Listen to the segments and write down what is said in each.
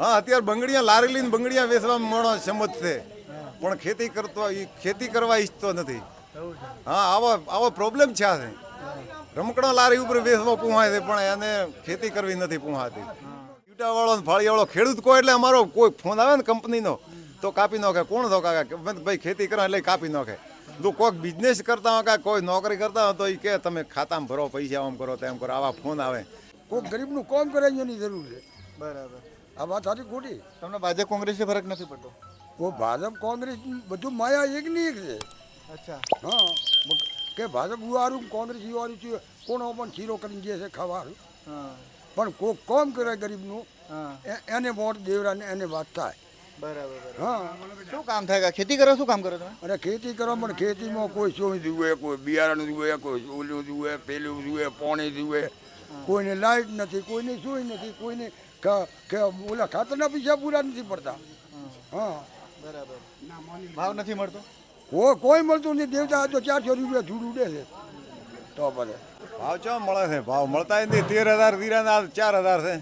હા અત્યારે બંગડીયા લારી લઈને બંગડીયા વેચવા માણો સમજ છે. પણ ખેતી કરતો એ ખેતી કરવા ઈચ્છતો નથી. હા આવો આવો પ્રોબ્લેમ છે આ રમકડા લારી ઉપર વેચવા પૂહાય છે પણ એને ખેતી કરવી નથી પૂહાતી. વાળો ફાળીવાળો ખેડૂત કોઈ એટલે અમારો કોઈ ફોન આવે ને કંપનીનો તો કાપી નાખે. કોણ તો કાકા? ભાઈ ખેતી કરો એટલે કાપી નાખે. જો કોઈક બિઝનેસ કરતા હોય કાંઈ કોઈ નોકરી કરતા હોય તો એ કે તમે ખાતામાં ભરો પૈસા આમ કરો તેમ કરો. આવા ફોન આવે. કોઈ ગરીબનું કોમ કરે એની જરૂર છે. બરાબર. આ વાત સારી ખોટી? તમને ભાજપ કોંગ્રેસથી ફરક નથી પડતો? કો ભાજપ કોંગ્રેસ બધું માયા એક ની એક છે. અચ્છા. હા કે ભાજપ ઉવારું કોંગ્રેસ ઉવારું છે કોણો પણ શીરો કરીને જે છે ખાવાનું. હા. પણ કોક કામ કરે ગરીબનું એને વોટ દેવરાને એને વાત થાય. બરાબર. હા. શું કામ થાય કે ખેતી કરો શું કામ કરો તમે? અરે ખેતી કરો પણ ખેતીમાં કોઈ શું જુએ કોઈ બિયારણ જુએ કોઈ ઓલું જુએ પેલું જુએ પાણી જુએ. કોઈને લાઇટ નથી કોઈને સુઈ નથી કોઈને ક- કે ઓલા ખાતરના પૈસા પૂરા નથી પડતા. હા. બરાબર. ભાવ નથી મળતો? કોઈ કોઈ મળતું નથી. દેવતા તો ચારસો રૂપિયા ધૂળ ઉડે છે. તો બધે. ભાવ ચો મળે છે? ભાવ મળતા નથી. તેર હજાર જીરાના ચાર હજાર છે.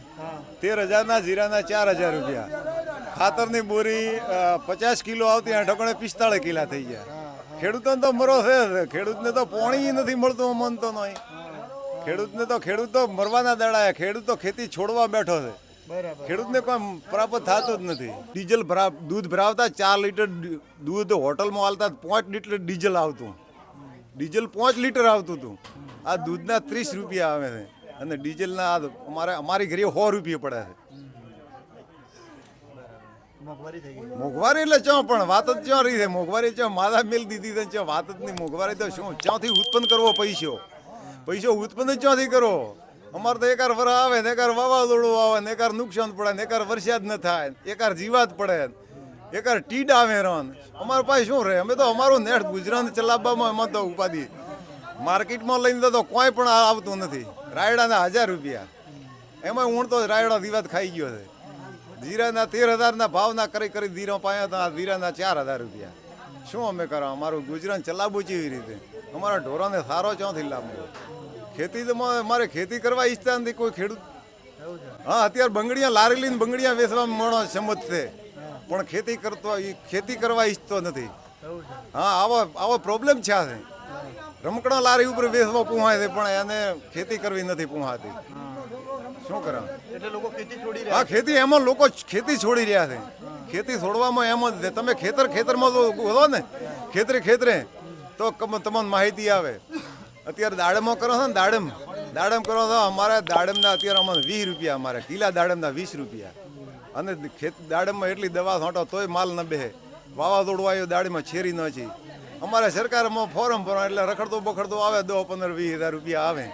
તેર હજારના જીરાના ચાર હજાર રૂપિયા. ખાતરની બોરી પચાસ કિલો આવતી આ ઢગણે પિસ્તાળીસ કિલા થઈ ગયા. ખેડૂતોને તો મરો છે ખેડૂતને તો પોણી નથી મળતું મનતો નહીં. ખેડૂતને તો ખેડૂત તો મરવાના દડાયા ખેડૂત તો ખેતી છોડવા બેઠો છે. ખેડૂતને પણ પ્રાપ્ત થતું જ નથી. ડીઝલ ભરા દૂધ ભરાવતા ચાર લીટર દૂધ હોટલમાં હાલતા પાંચ લીટર ડીઝલ આવતું. ડીઝલ પાંચ લીટર આવતું હતું. આ દૂધના ત્રીસ રૂપિયા આવે છે. અને ડીઝલના આ અમારે અમારી ઘરે સો રૂપિયા પડે છે. મોંઘવારી મોંઘવારી એટલે ચો પણ વાત જ ચો રહી છે. મોંઘવારી ચો માદા મિલ દીધી છે. ચો વાત જ નહીં. મોંઘવારી તો શું ચોથી ઉત્પન્ન કરવો પૈસો? પૈસો ઉત્પન્ન જ ચોથી કરો? અમારે તો એકાર વર આવે ને એકાર વાવાઝોડું આવે ને એકાર નુકસાન પડે ને એકાર વરસાદ ન થાય એકાર જીવાત પડે એકાર ટીડ આવે રન અમારા પાસે શું રહે? અમે તો અમારું નેટ ગુજરાત ચલાવવામાં એમાં તો ઉપાધિ. માર્કેટમાં લઈને તો કોઈ પણ આવતું નથી. રાયડાના હજાર રૂપિયા. એમાં ઊણ તો રાયડા દિવાત ખાઈ ગયો છે. જીરાના તેર હજારના ભાવના કરી કરી ધીરો પાયા હતા જીરાના ચાર હજાર રૂપિયા. શું અમે કરો? અમારું ગુજરાન ચલાવવું કેવી રીતે. અમારા ઢોરાને સારો ચોથી લાવવો ખેતી તો મારે ખેતી કરવા ઈચ્છતા નથી કોઈ ખેડૂત. હા અત્યારે બંગડીયા લારી લઈને બંગડીયા વેચવા માણો સમજ છે. પણ ખેતી કરતો ખેતી કરવા ઈચ્છતો નથી. હા આવો આવો પ્રોબ્લેમ છે આ રમકડા લારી ઉપર વેચવા પૂહાય છે પણ એને ખેતી કરવી નથી પૂહાતી. શું કરે એટલે લોકો ખેતી છોડી હા ખેતી એમાં લોકો ખેતી છોડી રહ્યા છે. ખેતી છોડવામાં એમ જ છે. તમે ખેતર ખેતરમાં તો બોલો ને. ખેતરે ખેતરે. તો તમને માહિતી આવે. અત્યારે દાડમો કરો છો ને દાડમ. દાડમ કરો છો અમારે દાડમના અત્યારે અમારે વીસ રૂપિયા અમારે કિલા દાડમના વીસ રૂપિયા. અને ખેત દાડમમાં એટલી દવા છાંટો તોય માલ ન બેહે. વાવાઝોડું આવ્યું દાડમાં છેરી ન છે. અમારે સરકારમાં ફોરમ ભરો એટલે રખડતો બખડતો આવે દો પંદર વીસ હજાર રૂપિયા આવે.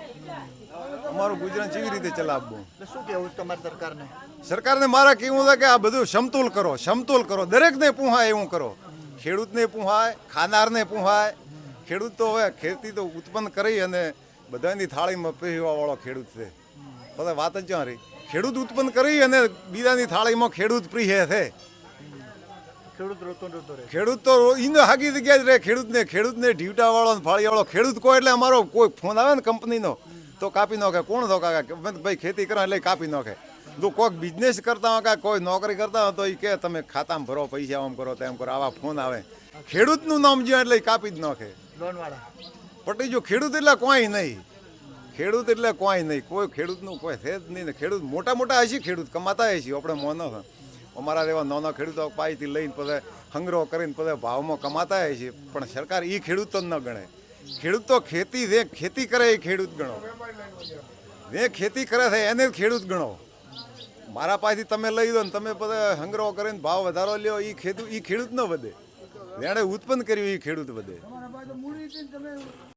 અમારું ગુજરાત કેવી રીતે ચલાવવું? શું કેવું તમારી સરકારને? સરકારને મારા કેવું છે કે આ બધું સમતુલ કરો સમતુલ કરો. દરેકને પૂહાય એવું કરો. ખેડૂતને પૂહાય ખાનારને પૂહાય ખેડૂત તો હવે ખેતી તો ઉત્પન્ન કરી અને બધાની થાળીમાં પીવા વાળો ખેડૂત છે. બધા વાત જ ક્યાં રહી. ખેડૂત ઉત્પન્ન કરી અને બીજાની થાળીમાં ખેડૂત પ્રિય છે. ખેડૂત તો ઈનો હાગી જગ્યા જ રહે ખેડૂતને. ખેડૂતને ઢીવટા વાળો ફાળી વાળો ખેડૂત કોઈ એટલે અમારો કોઈ ફોન આવે ને કંપનીનો તો કાપી નાખે. કોણ તો કાકા? ભાઈ ખેતી કરો એટલે કાપી નાખે. જો કોઈક બિઝનેસ કરતા હોય કાંઈ કોઈ નોકરી કરતા હોય તો એ કે તમે ખાતામાં ભરો પૈસા આમ કરો તેમ કરો. આવા ફોન આવે. ખેડૂતનું નામ જ્યાં એટલે કાપી જ નાખે. લોન વાળા પટી જો ખેડૂત એટલે કોઈ નહીં. ખેડૂત એટલે કોઈ નહીં. કોઈ ખેડૂતનું કોઈ છે જ નહીં ને ખેડૂત મોટા મોટા હશે ખેડૂત, કમાતા હશે આપણે મોનો. અમારા જેવા નાના ખેડૂતો પાઈથી લઈને પછી સંગ્રહ કરીને પછી ભાવમાં કમાતા હશે. પણ સરકાર એ ખેડૂત ન ગણે. ખેડૂત તો ખેતી જે ખેતી કરે એ ખેડૂત ગણો. જે ખેતી કરે છે એને ખેડૂત ગણો. મારા પાસેથી તમે લઈ દો ને તમે બધા સંગ્રહ કરીને ભાવ વધારો લ્યો એ ખેડૂત એ ખેડૂત ન વધે. જેણે ઉત્પન્ન કર્યું એ ખેડૂત વધે. હોય તો તમે